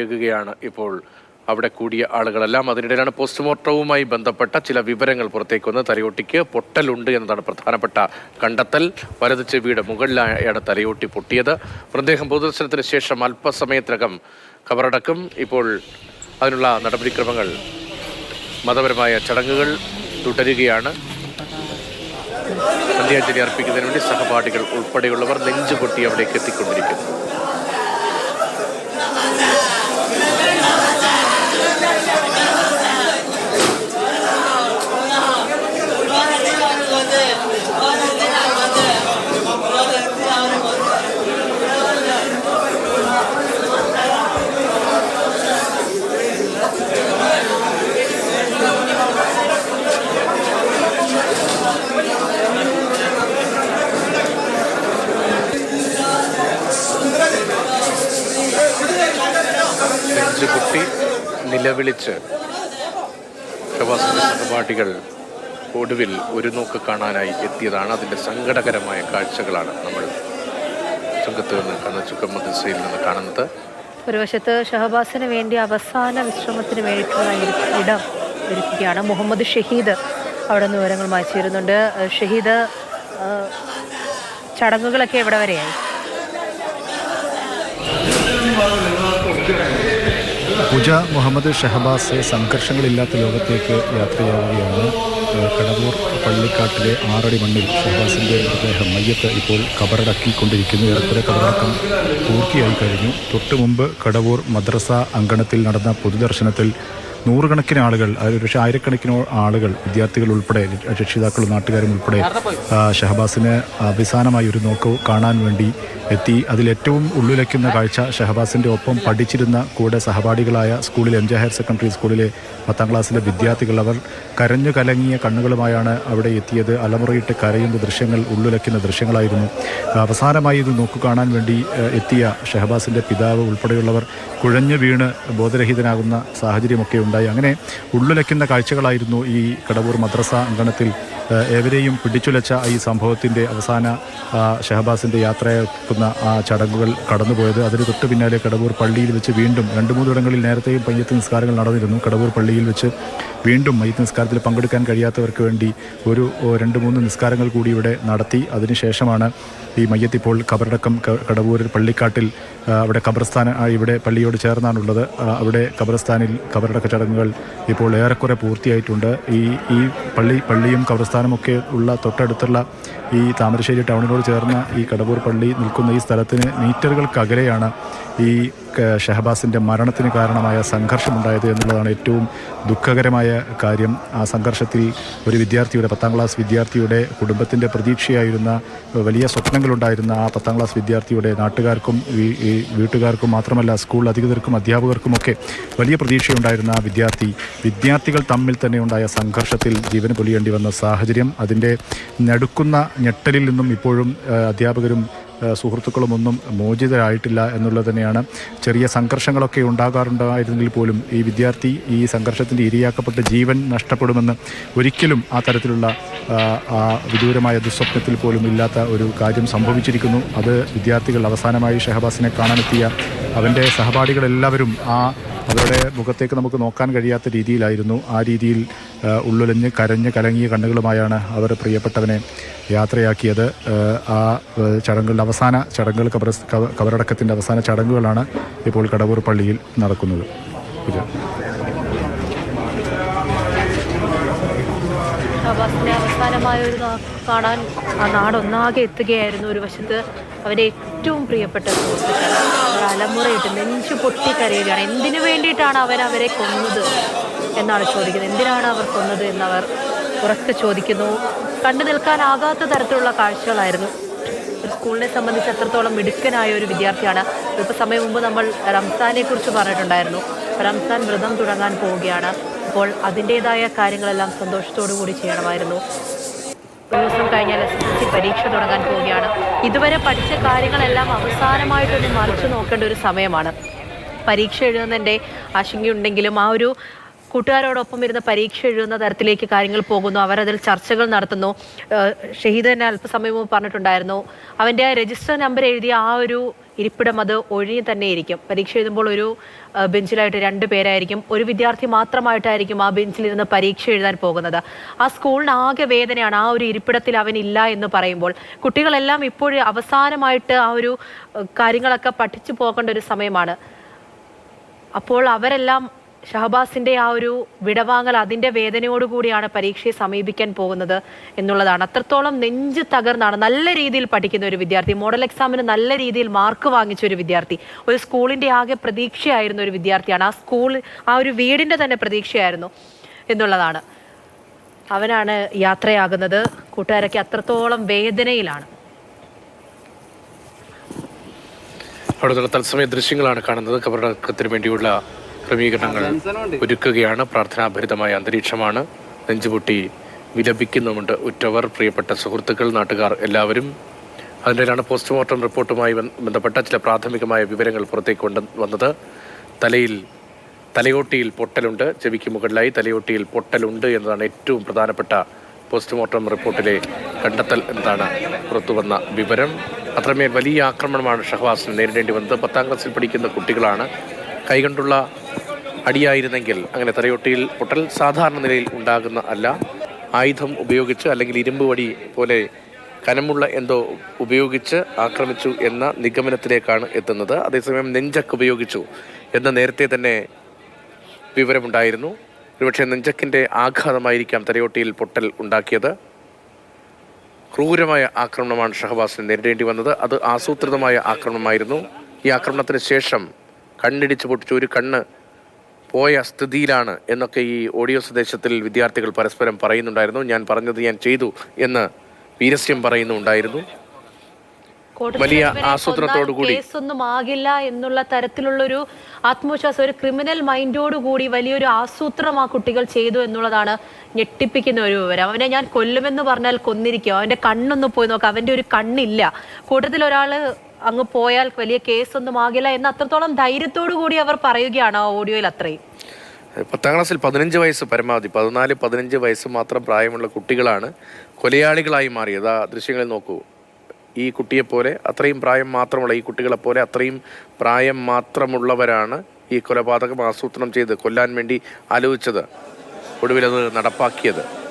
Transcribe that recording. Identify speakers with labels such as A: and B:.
A: ഏകുകയാണ് ഇപ്പോൾ അവിടെ കൂടിയ ആളുകളെല്ലാം. അതിനിടയിലാണ് പോസ്റ്റ്മോർട്ടവുമായി ബന്ധപ്പെട്ട ചില വിവരങ്ങൾ പുറത്തേക്ക് വന്ന് തലയോട്ടിക്ക് പൊട്ടലുണ്ട് എന്നതാണ് പ്രധാനപ്പെട്ട കണ്ടെത്തൽ. വലത് ചെവിയുടെ മുകളിലായാണ് തലയോട്ടി പൊട്ടിയത്. മൃതദേഹം പൊതുദർശനത്തിന് ശേഷം അല്പസമയത്തിനകം കബറടക്കം. ഇപ്പോൾ അതിനുള്ള നടപടിക്രമങ്ങൾ മതപരമായ ചടങ്ങുകൾ തുടരുകയാണ്. അന്ത്യാഞ്ജലി അർപ്പിക്കുന്നതിന് വേണ്ടി സഹപാഠികൾ ഉൾപ്പെടെയുള്ളവർ നെഞ്ചുപൊട്ടി അവിടേക്ക് എത്തിക്കൊണ്ടിരിക്കുന്നു. നെഞ്ചുപൊട്ടി നിലവിളിച്ച് പ്രവാസി സഹപാഠികൾ ഒടുവിൽ ഒരു നോക്ക് കാണാനായി എത്തിയതാണ്. അതിന്റെ സങ്കടകരമായ കാഴ്ചകളാണ് നമ്മൾ ചുങ്കത്ത് നിന്ന് കന്ന ചുക്കം മദ്രസയിൽ നിന്ന് കാണുന്നത്.
B: ഒരു വശത്ത് ഷഹബാസിന് വേണ്ടി അവസാന വിശ്രമത്തിന് വേണ്ടിയിട്ടുള്ള ഇടം ഒരുക്കുകയാണ്. മുഹമ്മദ് ഷഹീദ് അവിടെ നിന്ന് വിവരങ്ങൾ വായിച്ചിരുന്നുണ്ട് ഷഹീദ് ചടങ്ങുകളൊക്കെ എവിടെ വരെയായി?
C: പൂജ മുഹമ്മദ് ഷഹബാസ് സംഘർഷങ്ങളില്ലാത്ത ലോകത്തേക്ക് യാത്രയാവുകയാണ്. കടവൂർ പള്ളിക്കാട്ടിലെ ആറടി മണ്ണിൽ ഷഹബാസിന്റെ മൃതദേഹം മയ്യത്ത് ഇപ്പോൾ കബറടക്കിക്കൊണ്ടിരിക്കുന്നു. ഏറെക്കുറെ കബറടക്കം പൂർത്തിയായി കഴിഞ്ഞു. തൊട്ടു മുമ്പ് കടവൂർ മദ്രസ അങ്കണത്തിൽ നടന്ന പൊതുദർശനത്തിൽ നൂറുകണക്കിന് ആളുകൾ പക്ഷേ ആയിരക്കണക്കിന് ആളുകൾ വിദ്യാർത്ഥികൾ ഉൾപ്പെടെ രക്ഷിതാക്കളും നാട്ടുകാരും ഉൾപ്പെടെ ഷഹബാസിന് അവസാനമായി ഒരു നോക്ക് കാണാൻ വേണ്ടി എത്തി. അതിലേറ്റവും ഉള്ളുലയ്ക്കുന്ന കാഴ്ച ഷഹബാസിന്റെ ഒപ്പം പഠിച്ചിരുന്ന കൂടെ സഹപാഠികളായ സ്കൂളിലെ എം ജെ ഹയർ സെക്കൻഡറി സ്കൂളിലെ പത്താം ക്ലാസ്സിലെ വിദ്യാർത്ഥികൾ. അവർ കരഞ്ഞു കലങ്ങിയ കണ്ണുകളുമായാണ് അവിടെ എത്തിയത്. അലമുറയിട്ട് കരയുന്ന ദൃശ്യങ്ങൾ ഉള്ളുലയ്ക്കുന്ന ദൃശ്യങ്ങളായിരുന്നു. അവസാനമായി ഇത് നോക്കു കാണാൻ വേണ്ടി എത്തിയ ഷഹബാസിന്റെ പിതാവ് ഉൾപ്പെടെയുള്ളവർ കുഴഞ്ഞു വീണ് ബോധരഹിതനാകുന്ന സാഹചര്യമൊക്കെ ഉണ്ടായി. അങ്ങനെ ഉള്ളുലയ്ക്കുന്ന കാഴ്ചകളായിരുന്നു ഈ കടവൂർ മദ്രസ അങ്കണത്തിൽ ഏവരെയും പിടിച്ചുലച്ച ഈ സംഭവത്തിന്റെ അവസാന ഷഹബാസിന്റെ യാത്രയാക്കുന്ന ആ ചടങ്ങുകൾ കടന്നുപോയത്. അതിന് തൊട്ട് പിന്നാലെ കടവൂർ പള്ളിയിൽ വെച്ച് വീണ്ടും രണ്ട് മൂന്നിടങ്ങളിൽ നേരത്തെയും പയ്യത്ത് നിസ്കാരങ്ങൾ നടന്നിരുന്നു. കടവൂർ പള്ളിയിൽ വെച്ച് വീണ്ടും മയ്യത്ത് നിസ്കാരത്തിൽ പങ്കെടുക്കാൻ കഴിയാത്തവർക്ക് വേണ്ടി ഒരു രണ്ട് മൂന്ന് നിസ്കാരങ്ങൾ കൂടി ഇവിടെ നടത്തി. അതിനുശേഷമാണ് ഈ മയ്യത്ത് ഇപ്പോൾ കബറടക്കം കടവൂരിൽ പള്ളിക്കാട്ടിൽ അവിടെ കബർസ്ഥാന ഇവിടെ പള്ളിയോട് ചേർന്നാണുള്ളത്. അവിടെ ഖബർസ്ഥാനിൽ കബറടക്ക ചടങ്ങുകൾ ഇപ്പോൾ ഏറെക്കുറെ പൂർത്തിയായിട്ടുണ്ട്. ഈ ഈ പള്ളി പള്ളിയും ഖബർസ്ഥാനും ഒക്കെ ഉള്ള തൊട്ടടുത്തുള്ള ഈ താമരശ്ശേരി ടൗണിനോട് ചേർന്ന ഈ കടവൂർ പള്ളി നിൽക്കുന്ന ഈ സ്ഥലത്തിന് മീറ്ററുകൾക്കകലെയാണ് ഈ ഷഹബാസിന്റെ മരണത്തിന് കാരണമായ സംഘർഷമുണ്ടായത് എന്നുള്ളതാണ് ഏറ്റവും ദുഃഖകരമായ കാര്യം. ആ സംഘർഷത്തിൽ ഒരു വിദ്യാർത്ഥിയുടെ പത്താം ക്ലാസ് വിദ്യാർത്ഥിയുടെ കുടുംബത്തിന്റെ പ്രതീക്ഷയായിരുന്ന വലിയ സ്വപ്നങ്ങളുണ്ടായിരുന്ന ആ പത്താം ക്ലാസ് വിദ്യാർത്ഥിയുടെ നാട്ടുകാർക്കും വീട്ടുകാർക്കും മാത്രമല്ല സ്കൂൾ അധികൃതർക്കും അധ്യാപകർക്കുമൊക്കെ വലിയ പ്രതീക്ഷയുണ്ടായിരുന്ന ആ വിദ്യാർത്ഥി. വിദ്യാർത്ഥികൾ തമ്മിൽ തന്നെ ഉണ്ടായ സംഘർഷത്തിൽ ജീവൻ പൊലിയേണ്ടി വന്ന സാഹചര്യം അതിന്റെ നടുക്കുന്ന ഞെട്ടലിൽ നിന്നും ഇപ്പോഴും അധ്യാപകരും സുഹൃത്തുക്കളുമൊന്നും മോചിതരായിട്ടില്ല എന്നുള്ളത് തന്നെയാണ്. ചെറിയ സംഘർഷങ്ങളൊക്കെ ഉണ്ടാകാറുണ്ടായിരുന്നെങ്കിൽ പോലും ഈ വിദ്യാർത്ഥി ഈ സംഘർഷത്തിന്റെ ഇരിയാക്കപ്പെട്ട ജീവൻ നഷ്ടപ്പെടുമെന്ന് ഒരിക്കലും ആ തരത്തിലുള്ള വിദൂരമായ ദുസ്വപ്നത്തിൽ പോലും ഇല്ലാത്ത ഒരു കാര്യം സംഭവിച്ചിരിക്കുന്നു. അത് വിദ്യാർത്ഥികൾ അവസാനമായി ഷഹബാസിനെ കാണാനെത്തിയ അവന്റെ സഹപാഠികളെല്ലാവരും ആ അവരുടെ മുഖത്തേക്ക് നമുക്ക് നോക്കാൻ കഴിയാത്ത രീതിയിലായിരുന്നു. ആ രീതിയിൽ ഉള്ളൊലിഞ്ഞ് കരഞ്ഞ് കലങ്ങിയ കണ്ണുകളുമായാണ് അവർ പ്രിയപ്പെട്ടവനെ യാത്രയാക്കിയത്. ആ, ചടങ്ങുകളുടെ അവസാന ചടങ്ങുകൾ കബർ കബറടക്കത്തിന്റെ അവസാന ചടങ്ങുകളാണ് ഇപ്പോൾ കടവൂർ പള്ളിയിൽ നടക്കുന്നത്. പൂജ
B: അവസാനമായ ഒരു കാണാൻ ആ നാടൊന്നാകെ എത്തുകയായിരുന്നു ഒരു വശത്ത് അവരെ ഏറ്റവും പ്രിയപ്പെട്ട സുഹൃത്തുക്കൾ അലമുറയിട്ട് നെഞ്ചു പൊട്ടിക്കരയുകയാണ് എന്തിനു വേണ്ടിയിട്ടാണ് അവൻ അവരെ കൊന്നത് എന്നാണ് ചോദിക്കുന്നത്. എന്തിനാണ് അവർ കൊന്നത് എന്നവർ ഉറക്കെ ചോദിക്കുന്നു. കണ്ടു നിൽക്കാനാകാത്ത തരത്തിലുള്ള കാഴ്ചകളായിരുന്നു. ഒരു സ്കൂളിനെ സംബന്ധിച്ച് അത്രത്തോളം മിടുക്കനായ ഒരു വിദ്യാർത്ഥിയാണ്. ഇപ്പോൾ സമയം മുമ്പ് നമ്മൾ റംസാനെ കുറിച്ച് പറഞ്ഞിട്ടുണ്ടായിരുന്നു. റംസാൻ വ്രതം തുടങ്ങാൻ പോവുകയാണ്. അപ്പോൾ അതിന്റെതായ കാര്യങ്ങളെല്ലാം സന്തോഷത്തോടു കൂടി ചെയ്യണമായിരുന്നു. ഒരു ദിവസം കഴിഞ്ഞാൽ എസ് എസ് സി പരീക്ഷ തുടങ്ങാൻ പോവുകയാണ്. ഇതുവരെ പഠിച്ച കാര്യങ്ങളെല്ലാം അവസാനമായിട്ടൊന്ന് മറിച്ചു നോക്കേണ്ട ഒരു സമയമാണ്. പരീക്ഷ എഴുതുന്നതിന്റെ ആശങ്കയുണ്ടെങ്കിലും ആ ഒരു കൂട്ടുകാരോടൊപ്പം ഇരുന്ന് പരീക്ഷ എഴുതുന്ന തരത്തിലേക്ക് കാര്യങ്ങൾ പോകുന്നു. അവരതിൽ ചർച്ചകൾ നടത്തുന്നു. ഷഹീദ് തന്നെ അല്പസമയം മുമ്പ് പറഞ്ഞിട്ടുണ്ടായിരുന്നു. അവന്റെ രജിസ്റ്റർ നമ്പർ എഴുതിയ ആ ഒരു ഇരിപ്പിടം അത് ഒഴിഞ്ഞു തന്നെ ഇരിക്കും. പരീക്ഷ എഴുതുമ്പോൾ ഒരു ബെഞ്ചിലായിട്ട് രണ്ട് പേരായിരിക്കും. ഒരു വിദ്യാർത്ഥി മാത്രമായിട്ടായിരിക്കും ആ ബെഞ്ചിലിരുന്ന് പരീക്ഷ എഴുതാൻ പോകുന്നത്. ആ സ്കൂളിന് ആകെ വേദനയാണ് ആ ഒരു ഇരിപ്പിടത്തിൽ അവനില്ല എന്ന് പറയുമ്പോൾ. കുട്ടികളെല്ലാം ഇപ്പോഴും അവസാനമായിട്ട് ആ ഒരു കാര്യങ്ങളൊക്കെ പഠിച്ചു പോകേണ്ട ഒരു സമയമാണ്. അപ്പോൾ അവരെല്ലാം ഷഹബാസിന്റെ ആ ഒരു വിടവാങ്ങൽ അതിന്റെ വേദനയോടുകൂടിയാണ് പരീക്ഷയെ സമീപിക്കാൻ പോകുന്നത് എന്നുള്ളതാണ്. അത്രത്തോളം നെഞ്ച് തകർന്നാണ് നല്ല രീതിയിൽ പഠിക്കുന്ന ഒരു വിദ്യാർത്ഥി. മോഡൽ എക്സാമിന് നല്ല രീതിയിൽ മാർക്ക് വാങ്ങിച്ച ഒരു വിദ്യാർത്ഥി. ഒരു സ്കൂളിന്റെ ആകെ പ്രതീക്ഷയായിരുന്ന ഒരു വിദ്യാർത്ഥിയാണ്. ആ സ്കൂൾ ആ ഒരു വീടിന്റെ തന്നെ പ്രതീക്ഷയായിരുന്നു എന്നുള്ളതാണ്. അവനാണ് യാത്രയാകുന്നത്. കൂട്ടുകാരൊക്കെ അത്രത്തോളം വേദനയിലാണ്.
A: അവിടെ തത്സമയ ദൃശ്യങ്ങളാണ് കാണുന്നത്. കബറടക്കത്തിന് വേണ്ടിയുള്ള ക്രമീകരണങ്ങൾ ഒരുക്കുകയാണ്. പ്രാർത്ഥനാഭരിതമായ അന്തരീക്ഷമാണ്. നെഞ്ചുപൊട്ടി വിലപിക്കുന്നുമുണ്ട് ഉറ്റവർ. പ്രിയപ്പെട്ട സുഹൃത്തുക്കൾ നാട്ടുകാർ എല്ലാവരും. അതിനിടയിലാണ് പോസ്റ്റ്മോർട്ടം റിപ്പോർട്ടുമായി ബന്ധപ്പെട്ട ചില പ്രാഥമികമായ വിവരങ്ങൾ പുറത്തേക്ക് കൊണ്ട് വന്നത്. തലയിൽ തലയോട്ടിയിൽ പൊട്ടലുണ്ട്. ചെവിക്ക് മുകളിലായി തലയോട്ടിയിൽ പൊട്ടലുണ്ട് എന്നതാണ് ഏറ്റവും പ്രധാനപ്പെട്ട പോസ്റ്റ്മോർട്ടം റിപ്പോർട്ടിലെ കണ്ടെത്തൽ എന്നതാണ് പുറത്തുവന്ന വിവരം. അത്രമേൽ വലിയ ആക്രമണമാണ് ഷഹവാസിന് നേരിടേണ്ടി വന്നത്. പത്താം ക്ലാസ്സിൽ പഠിക്കുന്ന കുട്ടികളാണ്. കൈകൊണ്ടുള്ള അടിയായിരുന്നെങ്കിൽ അങ്ങനെ തലയൊട്ടിയിൽ പൊട്ടൽ സാധാരണ നിലയിൽ ഉണ്ടാകുന്ന അല്ല. ആയുധം ഉപയോഗിച്ച് അല്ലെങ്കിൽ ഇരുമ്പ് വടി പോലെ കനമുള്ള എന്തോ ഉപയോഗിച്ച് ആക്രമിച്ചു എന്ന നിഗമനത്തിലേക്കാണ് എത്തുന്നത്. അതേസമയം നെഞ്ചക്ക് ഉപയോഗിച്ചു എന്ന് നേരത്തെ തന്നെ വിവരമുണ്ടായിരുന്നു. ഒരുപക്ഷെ നെഞ്ചക്കിന്റെ ആഘാതമായിരിക്കാം തലയോട്ടിയിൽ പൊട്ടൽ ഉണ്ടാക്കിയത്. ക്രൂരമായ ആക്രമണമാണ് ഷഹബാസിന് നേരിടേണ്ടി വന്നത്. അത് ആസൂത്രിതമായ ആക്രമണമായിരുന്നു. ഈ ആക്രമണത്തിന് ശേഷം കണ്ണിടിച്ച് പൊട്ടിച്ചു. ഒരു കണ്ണ് പോയ സ്ഥിതിയിലാണ് എന്നൊക്കെ ഈ ഓഡിയോ സന്ദേശത്തിൽ വിദ്യാർത്ഥികൾ പരസ്പരം പറയുന്നുണ്ടായിരുന്നു. ഞാൻ പറഞ്ഞത് ഞാൻ ചെയ്തു എന്ന് വീരസ്യം പറയുന്നുണ്ടായിരുന്നു. വലിയ ആസൂത്രണത്തോടുകൂടി.
B: കേസൊന്നും ആകില്ല എന്നുള്ള തരത്തിലുള്ള ഒരു ആത്മവിശ്വാസം ഒരു ക്രിമിനൽ മൈൻഡോടുകൂടി വലിയൊരു ആസൂത്രണം ആ കുട്ടികൾ ചെയ്തു എന്നുള്ളതാണ് ഞെട്ടിപ്പിക്കുന്ന ഒരു വിവരം. അവനെ ഞാൻ കൊല്ലുമെന്ന് പറഞ്ഞാൽ കൊന്നിരിക്കും. അവന്റെ കണ്ണൊന്ന് പോയി നോക്കാം. അവന്റെ ഒരു കണ്ണില്ല. കൂട്ടത്തിൽ ഒരാൾ അങ്ങ് പോയാൽ വലിയ കേസൊന്നും ആകില്ല എന്ന് അത്രത്തോളം ധൈര്യത്തോടു കൂടി അവർ പറയുകയാണ് ആ ഓഡിയോയിൽ അത്രയും.
A: പത്താം ക്ലാസ്സിൽ പതിനഞ്ച് വയസ്സ് പരമാവധി പതിനാല് പതിനഞ്ച് വയസ്സ് മാത്രം പ്രായമുള്ള കുട്ടികളാണ് കൊലയാളികളായി മാറിയത്. ആ ദൃശ്യങ്ങളിൽ നോക്കൂ. ഈ കുട്ടിയെപ്പോലെ അത്രയും പ്രായം മാത്രമുള്ള ഈ കുട്ടികളെപ്പോലെ അത്രയും പ്രായം മാത്രമുള്ളവരാണ് ഈ കൊലപാതകം ആസൂത്രണം ചെയ്ത് കൊല്ലാൻ വേണ്ടി ആലോചിച്ചത് ഒടുവിലത് നടപ്പാക്കിയത്.